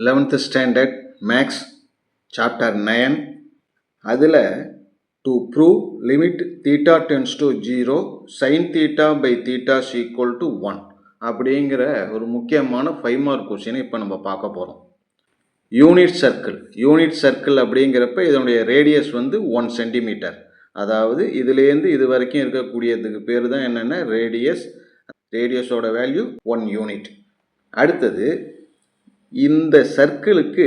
Eleventh standard maths chapter nine அதில் to prove limit theta tends to zero sine theta by theta equal to one அப்படிங்கிற ஒரு முக்கியமான five mark கொஸ்டினை இப்போ நம்ம பார்க்க போகிறோம் யூனிட் சர்க்கிள் யூனிட் சர்க்கிள் அப்படிங்கிறப்ப இதனுடைய ரேடியஸ் வந்து ஒன் சென்டிமீட்டர் அதாவது இதுலேருந்து இது வரைக்கும் இருக்கக்கூடியதுக்கு பேர் தான் என்னென்ன ரேடியஸ் ரேடியஸோட வேல்யூ ஒன் யூனிட் அடுத்தது இந்த சர்க்கிளுக்கு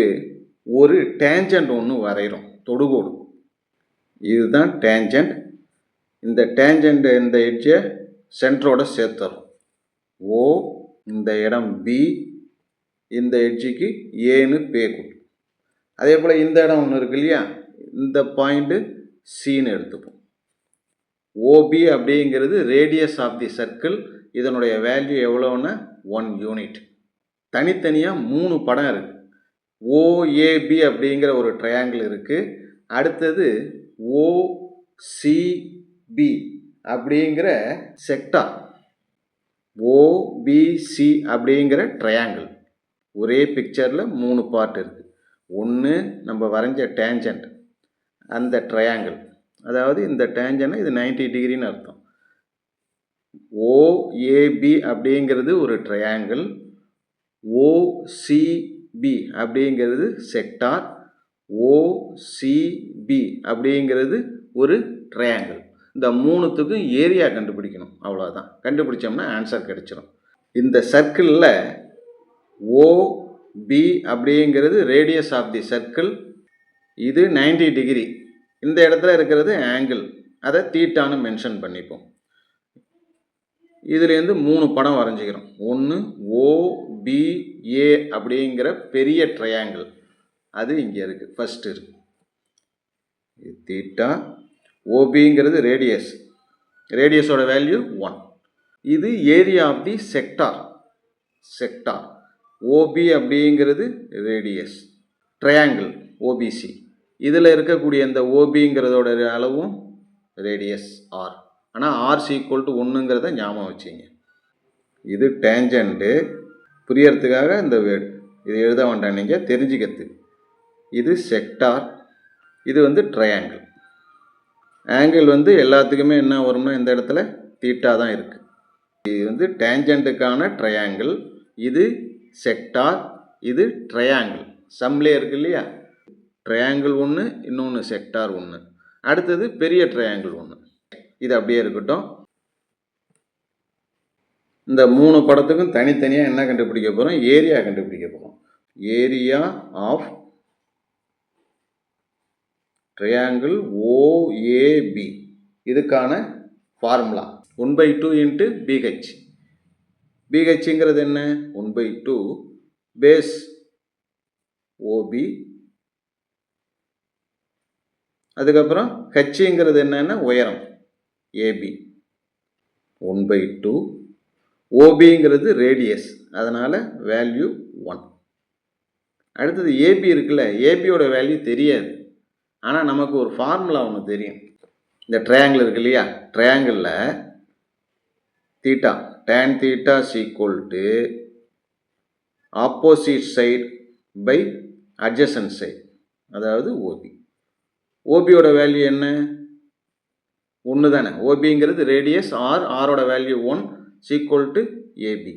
ஒரு டேஞ்சண்ட் ஒன்று வரைகிறோம் தொடுகோடு. இதுதான் டேஞ்சண்ட். இந்த டேஞ்சண்ட் இந்த எட்ஜை சென்டரோட சேர்த்துறோம். ஓ இந்த இடம் பி இந்த எட்ஜுக்கு ஏன்னு பே கொடுக்கும் அதே போல் இந்த இடம் ஒன்று இருக்கு இல்லையா இந்த பாயிண்ட்டு சின்னு எடுத்துப்போம். ஓபி அப்படிங்கிறது ரேடியஸ் ஆஃப் தி சர்க்கிள் இதனுடைய வேல்யூ எவ்வளோன்னா ஒன் யூனிட் தனித்தனியாக மூணு படம் இருக்குது ஓஏபி அப்படிங்கிற ஒரு ட்ரையாங்கிள் இருக்குது அடுத்தது ஓசிபி அப்படிங்கிற செக்டார் ஓபிசி அப்படிங்கிற ட்ரையாங்கிள் ஒரே பிக்சரில் மூணு பார்ட் இருக்குது ஒன்று நம்ம வரைஞ்ச டேஞ்சண்ட் அந்த ட்ரையாங்கிள் அதாவது இந்த டேஞ்சனை இது 90 டிகிரின்னு அர்த்தம். ஓஏபி அப்படிங்கிறது ஒரு ட்ரையாங்கிள் ஓசிபி அப்படிங்கிறது செக்டார் ஓசிபி அப்படிங்கிறது ஒரு ட்ரையாங்கிள் இந்த மூணுத்துக்கும் ஏரியா கண்டுபிடிக்கணும் அவ்வளோதான் கண்டுபிடிச்சோம்னா ஆன்சர் கிடைச்சிரும். இந்த சர்க்கிளில் ஓபி அப்படிங்கிறது ரேடியஸ் ஆஃப் தி சர்க்கிள் இது 90 டிகிரி இந்த இடத்துல இருக்கிறது ஆங்கிள் அதை தீட்டான்னு மென்ஷன் பண்ணிப்போம். இதுலேருந்து மூணு படம் வரைஞ்சிக்கிறோம். ஒன்று ஓபிஏ அப்படிங்கிற பெரிய ட்ரையாங்கிள் அது இங்கே இருக்குது ஃபஸ்ட்டு இருக்குது இது தீட்டா ஓபிங்கிறது ரேடியஸ் ரேடியஸோட வேல்யூ ஒன் இது area of the sector sector OB அப்படிங்கிறது ரேடியஸ் ட்ரையாங்கிள் ஓபிசி இதில் இருக்கக்கூடிய இந்த ஓபிங்கிறதோட அளவும் ரேடியஸ் ஆர் ஆனால் ஆர் ஈக்குவல் டு ஒன்றுங்கிறத ஞாபகம் வச்சிங்க. இது டேஞ்சண்ட்டு புரியறதுக்காக இந்த வேர்டு இது எழுத வேண்டாம் நீங்கள் தெரிஞ்சுக்கிறது. இது செக்டார் இது வந்து ட்ரையாங்கிள் ஆங்கிள் வந்து எல்லாத்துக்குமே என்ன வரும்னா இந்த இடத்துல தீட்டா தான் இருக்குது இது வந்து டேஞ்சண்ட்டுக்கான ட்ரையாங்கிள் இது செக்டார் இது ட்ரையாங்கிள் சம்லே இருக்கு இல்லையா? ட்ரையாங்கிள் ஒன்று இன்னொன்று செக்டார் ஒன்று அடுத்தது பெரிய ட்ரையாங்கிள் ஒன்று இது அப்படியே இருக்கட்டும். இந்த மூணு படத்துக்கும் தனித்தனியாக என்ன கண்டுபிடிக்க போகிறோம் ஏரியா கண்டுபிடிக்க போகிறோம் ஏரியா ஆஃப் ட்ரையாங்கிள் ஓஏபி இதுக்கான formula one by two into BH பிஹெச்ங்கிறது என்ன? One by two base OB அதுக்கப்புறம் ஹெச்ங்கிறது என்னென்ன உயரம். ஏபி ஒன் பை டூ ஓபிங்கிறது ரேடியஸ் அதனால் வேல்யூ ஒன் அடுத்தது ஏபி இருக்குல்ல ஏபியோட வேல்யூ தெரியாது. ஆனால் நமக்கு ஒரு ஃபார்முலா ஒன்று தெரியும். இந்த ட்ரையாங்கிள் இருக்கு இல்லையா? ட்ரையாங்கிளில் theta tan theta equal to opposite side by adjacent side அதாவது ஓபி ஓபியோட வேல்யூ என்ன? ஒன்று தானே ஓபிங்கிறது ரேடியஸ் ஆர் ஆரோட value one equal to AB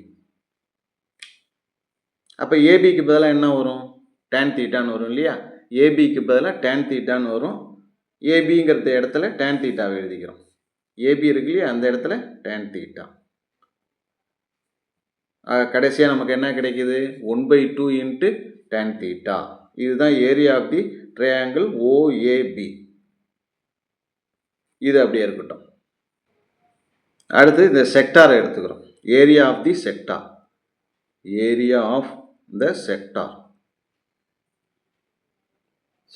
அப்போ ஏபிக்கு பதிலாக என்ன வரும்? டேன் தீட்டான்னு வரும் இல்லையா? ஏபிக்கு பதிலாக டேன் தீட்டான்னு வரும். ஏபிங்கிறது இடத்துல டேன் தீட்டாவை எழுதிக்கிறோம். ஏபி இருக்கு இல்லையா? அந்த இடத்துல டேன் தீட்டா கடைசியாக நமக்கு என்ன கிடைக்குது? One by two into tan theta இதுதான் area of the triangle OAB இது அப்படியே இருக்கட்டும். அடுத்து இந்த செக்டாரை எடுத்துக்கிறோம். Area of the sector area of the sector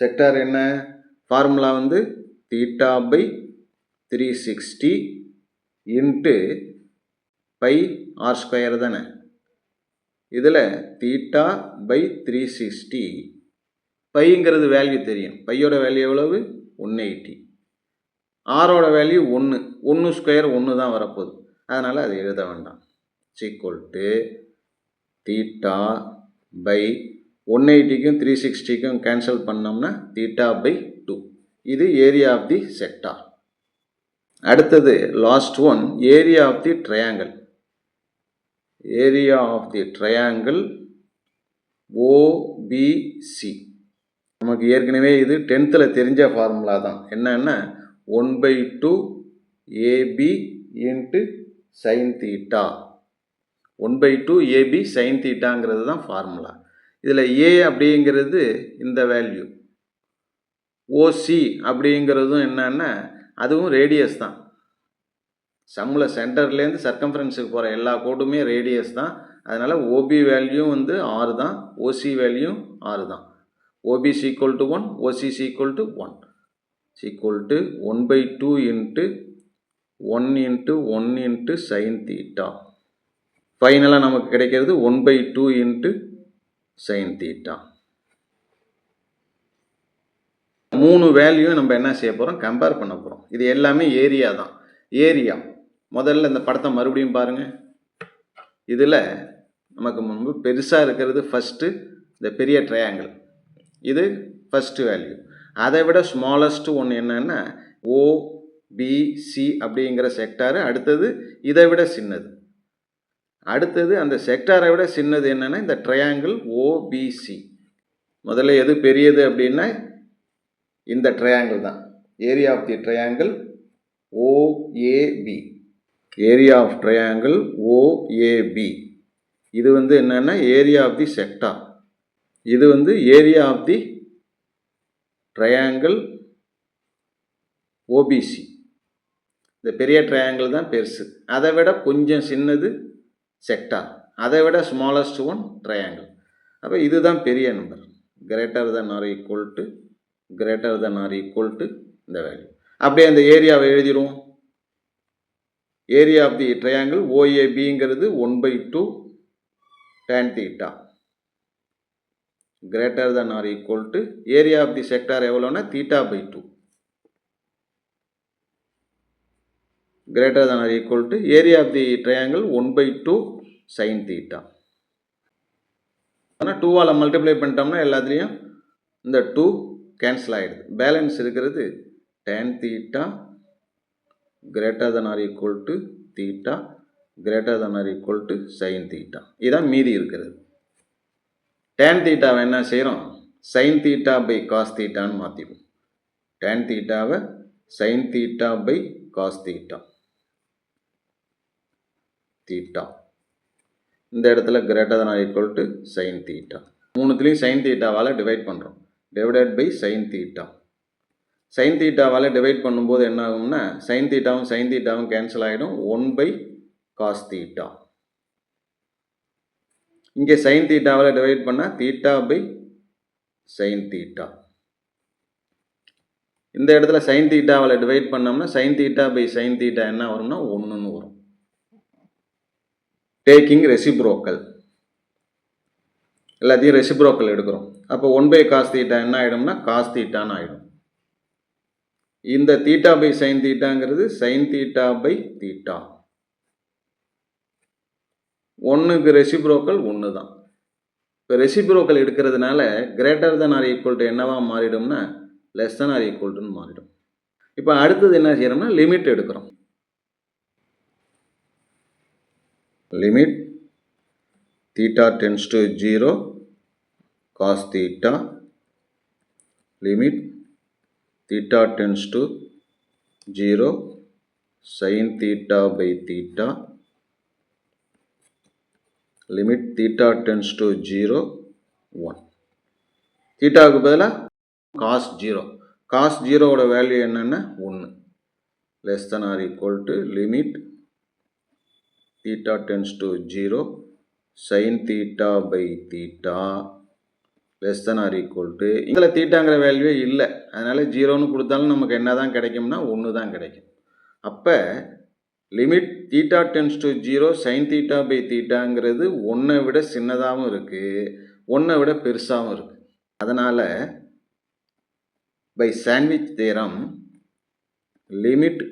sector என்ன? ஃபார்முலா வந்து theta by three sixty into pi R square தானே? இதில் தீட்டா பை த்ரீ சிக்ஸ்டி பைங்கிறது வேல்யூ தெரியும். பையோட வேல்யூ எவ்வளவு? ஒன் எயிட்டி ஆரோட வேல்யூ ஒன்று ஒன்று ஸ்கொயர் ஒன்று தான் வரப்போகுது. அதனால் அதை எழுத வேண்டாம். Equal to theta pi one எயிட்டிக்கும் three சிக்ஸ்டிக்கும் கேன்சல் பண்ணோம்னா தீட்டா பை டூ இது ஏரியா ஆஃப் தி செக்டார் அடுத்தது last one area of the triangle area of the triangle OBC நமக்கு ஏற்கனவே இது டென்த்தில் தெரிஞ்ச ஃபார்முலா தான். என்னென்னா one by two AB into sine theta. One by two AB sine தீட்டாங்கிறது தான் ஃபார்முலா. இதில் ஏ அப்படிங்கிறது இந்த வேல்யூ. ஓசி அப்படிங்கிறதும் என்னன்னா அதுவும் ரேடியஸ் தான். சம்மில் சென்டர்லேருந்து சர்க்கம்ஃபரன்ஸுக்கு போகிற எல்லா கோடுமே ரேடியஸ் தான். அதனால் ஓபி வேல்யூ வந்து ஆறு தான் ஓசி வேல்யூ ஆறு தான். OB equal to one OC equal to one. Equal to one by two into one into one into sine theta ஃபைனலாக நமக்கு கிடைக்கிறது one by two into sine theta மூணு வேல்யூ நம்ம என்ன செய்ய போகிறோம் கம்பேர் பண்ண போகிறோம் இது எல்லாமே ஏரியா தான். ஏரியா முதல்ல இந்த படத்தை மறுபடியும் பாருங்கள் இதில் நமக்கு முன்பு பெருசாக இருக்கிறது ஃபஸ்ட்டு இந்த பெரிய ட்ரையாங்கிள் இது ஃபஸ்ட்டு வேல்யூ அதை விட ஸ்மாலஸ்ட் ஒன்று என்னென்னா ஓபிசி அப்படிங்கிற செக்டாரு அடுத்தது இதை விட சின்னது. அடுத்தது அந்த செக்டாரை விட சின்னது என்னென்னா இந்த ட்ரையாங்கிள் ஓபிசி முதல்ல எது பெரியது அப்படின்னா இந்த ட்ரையாங்கிள் தான். Area of the triangle OAB area of triangle OAB இது வந்து என்னென்னா ஏரியா ஆஃப் தி செக்டார் இது வந்து area of the triangle OBC இந்த பெரிய ட்ரையாங்கிள் தான் பெருசு. அதை விட கொஞ்சம் சின்னது செக்டார் அதை விட ஸ்மாலஸ்ட் ஒன் ட்ரையாங்கிள் அப்போ இதுதான் பெரிய number greater than or equal to greater than or equal to இந்த வேல்யூ அப்படியே அந்த ஏரியாவை எழுதிடுவோம். Area of the triangle ஓஏபிங்கிறது one by two tan theta greater than or equal to area of the sector எவ்வளோன்னா theta by two greater than or equal to area of the triangle one by two sine theta ஆனால் டூவால் multiply பண்ணிட்டோம்னா எல்லாத்துலேயும் இந்த two cancel ஆகிடுது balance இருக்கிறது tan theta greater than or equal to theta greater than or equal to sine theta இதுதான் மீதி இருக்கிறது. டேன் தீட்டாவை என்ன செய்கிறோம் சைன் தீட்டா பை காஸ் தீட்டான்னு மாற்றிடுவோம் டேன் தீட்டாவை sine theta by cos theta theta இந்த இடத்துல greater than equal to sine theta மூணுத்துலேயும் sine தீட்டாவால் டிவைட் பண்ணுறோம் divided by sine theta sine தீட்டாவால் divide பண்ணும்போது என்ன ஆகும்னா சைன் தீட்டாவும் சைன் தீட்டாவும் கேன்சல் ஆகிடும் ஒன் பை காஸ் தீட்டா இங்கே சைன் தீட்டாவில் டிவைட் பண்ணால் தீட்டா பை சைன் தீட்டா இந்த இடத்துல சைன் தீட்டாவால் டிவைட் பண்ணோம்னா sine theta by sine theta என்ன வரும்னா ஒன்றுன்னு வரும். டேக்கிங் ரெசிப்ரோக்கல் எல்லாத்தையும் ரெசிப்ரோக்கல் எடுக்கிறோம். அப்போ ஒன் பை காஸ் தீட்டா என்ன ஆகிடும்னா காஸ் தீட்டான்னு ஆகிடும் இந்த தீட்டா பை சைன் தீட்டாங்கிறது சைன் தீட்டா பை தீட்டா ஒன்றுக்கு ரெசிப்ரோக்கல் ஒன்று தான் இப்போ ரெசிப்ரோக்கல் எடுக்கிறதுனால greater than or equal to என்னவாக மாறிடும்னா லெஸ் தன் ஆர் ஈக்குவல் டுன்னு மாறிடும். இப்போ அடுத்தது என்ன செய்கிறோம்னா லிமிட் எடுக்கிறோம். Limit theta tends to zero cos theta limit theta tends to zero sine theta by theta limit theta tends to 0 1 தீட்டாவுக்கு பதிலாக காஸ் ஜீரோ காஸ் ஜீரோவோட வேல்யூ என்னென்னா? ஒன்று less than or equal to limit theta tends to 0 sin theta by theta less than or equal to இதில் தீட்டாங்கிற வேல்யூவே இல்லை. அதனால் ஜீரோன்னு கொடுத்தாலும் நமக்கு என்ன தான் கிடைக்கும்னா ஒன்று தான் கிடைக்கும். அப்போ limit theta tends to zero sine theta by தீட்டாங்கிறது ஒன்றை விட சின்னதாகவும் இருக்குது ஒன்றை விட பெருசாகவும் இருக்குது அதனால் by sandwich theorem limit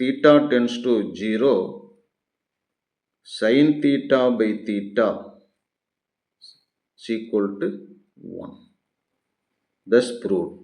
theta tends to zero sine theta by theta is equal to 1. Thus proved.